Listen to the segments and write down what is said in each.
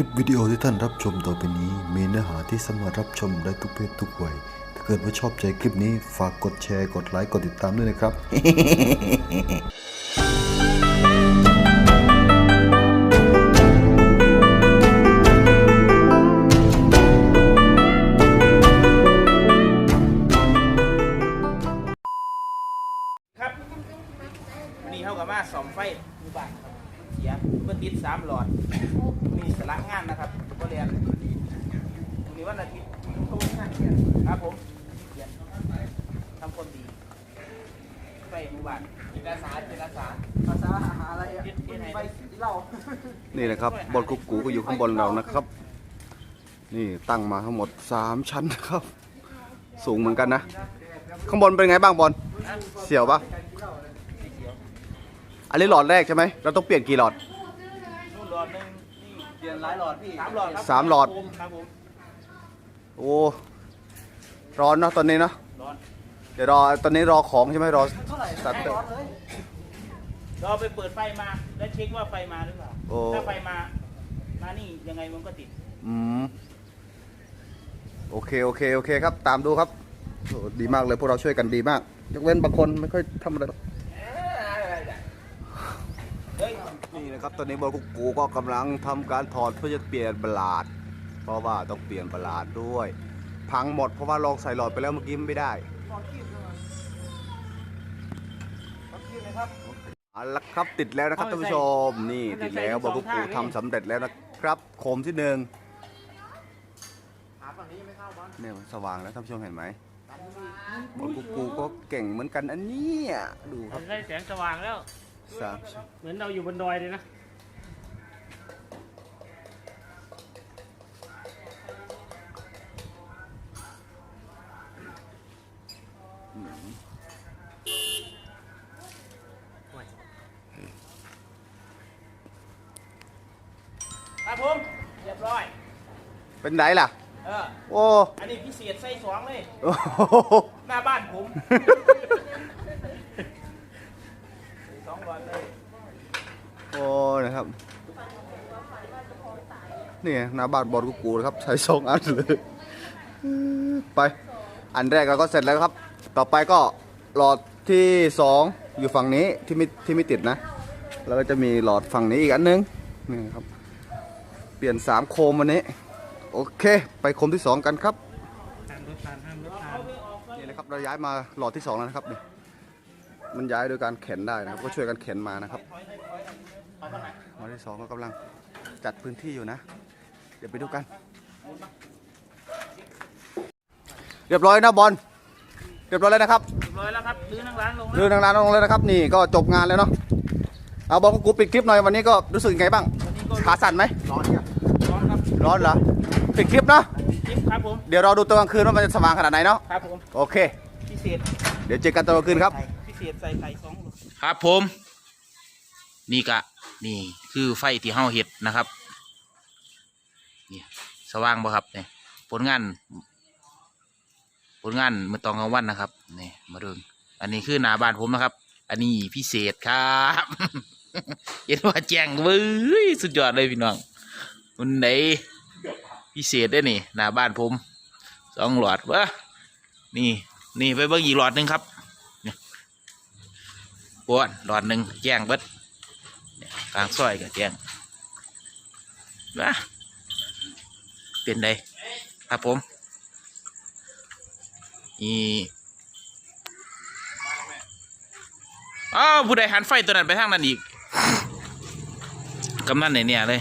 ลิปวิดีโอที่ท่านรับชมต่อไปนี้มีเนื้อหาที่สามารถรับชมได้ทุกเพศทุกวัย ถ้าเกิดว่าชอบใจคลิปนี้ฝากกดแชร์ กดไลค์ กดติดตามด้วยนะครับ ติดสามหลอดมีสละงานนะครับก็เรียนวันนี้วันอาทิตย์เขางานเรียนครับผมเรียนทำคนดีไฟมือบานจิตอาสาจิตอาสาภาษาหาอะไรอะไฟที่เรานี่นะครับบอลกุ๊กกูก็อยู่ข้างบนเรานะครับ นี่ตั้งมาทั้งหมด3ชั้นนะครับ สูงเหมือนกันนะ ข้างบนเป็นไงบ้างบอลเสียวปะอันนี้หลอดแรกใช่ไหม เราต้องเปลี่ยนกี่หลอดนู่นหล อดหนึ่งนี่เปลี่ยนหลายหลอดพี่สามหลอดครับสามหลอด ครับผมโอ้ร้อนเนาะตอนนี้เนาะหลอดเดี๋ยวรอตอนนี้รอของใช่ไหมรอเท่าไหร่ตัดเตอร์ร้อนเลยเราไปเปิดไฟมา แล้วเช็คว่าไฟมาหรือเปล่า โอ้ ถ้าไฟมา มานี่ยังไงมันก็ติด อืมโอเคโอเคโอเคครับ ตามดูครับโอ้ดีมากเลยพวกเราช่วยกันดีมาก ยกเว้นบางคนไม่ค่อยทำอะไรหรอก เฮ้ย นี่นะครับตอนนี้บอลกุ๊กกูก็กำลังทำการถอดเพื่อจะเปลี่ยนบลาด เพราะว่าต้องเปลี่ยนบลาดด้วย พังหมดเพราะว่าลองใส่หลอดไปแล้วเมื่อกี้มันไม่ได้ร้อนขี้เลยร้อนขี้เลยครับเอาละครับติดแล้วนะครับท่านผู้ชมนี่ติดแล้วบอลกุ๊กกูทำสำเร็จแล้วนะครับโคมที่หนึ่งหาฝั่งนี้ยังไม่เข้าบ้านเนี่ยมันสว่างแล้วท่านผู้ชมเห็นไหมบอลกุ๊กกูก็เก่งเหมือนกันอันเนี้ยดูครับได้แสงสว่างแล้ว สามเหมือนเราอยู่บนดอยเลยนะครับผมเรียบร้อย เป็นไหนล่ะ เออ โอ้อันนี้พิเศษไส้สองเลย โอ้โห หน้าบ้านผม สองร้อยเลย โอ้ นะครับนี่หน้าบ้านบอลกุ๊กกูนะครับใช้สองอันเลยไปอันแรกเราก็เสร็จแล้วครับ ต่อไปก็หลอดที่สองอยู่ฝั่งนี้ที่ไม่ที่ไม่ติดนะ แล้วก็จะมีหลอดฝั่งนี้อีกอันนึงนี่ครับ เปลี่ยนสามโคมวันนี้ โอเค ไปโคมที่สองกันครับห้ามรถผ่านห้ามรถผ่านนี่นะครับเราย้ายมาหลอดที่สองแล้วนะครับนี่มันย้ายโดยการเข็นได้นะครับ ก็ช่วยกันเข็นมานะครับ หลอดที่สองก็กำลังจัดพื้นที่อยู่นะ เดี๋ยวไปดูกัน เรียบร้อยนะบอลเรียบร้อยแล้วนะครับเรียบร้อยแล้วครับลื้อนั่งร้านลงเรื่องทางร้านลงเลยนะครับ นี่ก็จบงานแล้วเนาะเอาบอลกูปิดคลิปหน่อยวันนี้ก็รู้สึกยังไงบ้างวันนี้ก็ขาสั่นไหมร้อนครับร้อนครับร้อนเหรอปิดคลิปเนาะจิ๊บครับผมเดี๋ยวเราดูตอนกลางคืนว่ามันจะสว่างขนาดไหนเนาะครับผมโอเคพิเศษเดี๋ยวเจอกันตอนกลางคืนครับพิเศษใส่ไข่สองโลครับผมนี่กะ นี่คือไฟที่เฮาเห็ดนะครับนี่สว่างบ่ครับเนี่ยผลงานผลงานเมื่อตอนกลางวันนะครับนี่มาดูอันนี้คือหน้าบ้านผมนะครับ อันนี้พิเศษครับเห็นว่าแจ้งเว้ยสุดยอดเลยพี่น้องมันไหนพิเศษได้นี่หน้าบ้านผมสองหลอดวะนี่นี่ไปเบิ่งอีกหลอดหนึ่งครับปวนหลอดหนึ่งแจ้งเบิดเนี่ย กลางซอยก็แจ้งนะเป็นไดครับผมนี่อ้าวผู้ใดหันไฟตัวนั้นไปทางนั้นอีกกำนันไหนเนี่ยเลย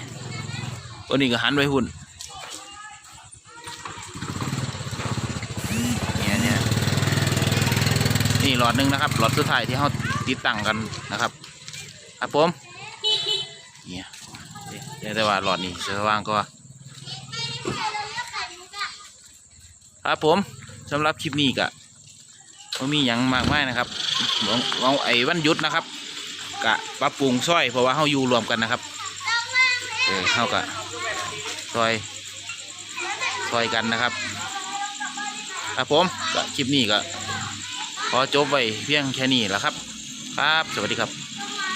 วันนี้ก็หันไว้หุ่นเนี่ยเนี่ยนี่หลอดหนึ่งนะครับหลอดสุดท้ายที่เขาติดตั้งกันนะครับครับผม เนี่ยแต่ว่าหลอดนี้จะว่างก็ครับผมสำหรับคลิปนี้ก็ม,มีอย่างมากมายนะครับเอาเอาไอ้วันยุดนะครับกะปรับปรุงซอยเพราะว่าเขาอยู่รวมกันนะครับเออเขากะซอยซอยกันนะครับครับผมก็คลิปนี้ก็ขอจบไว้เพียงแค่นี้แหละครับ ครับ สวัสดีครับ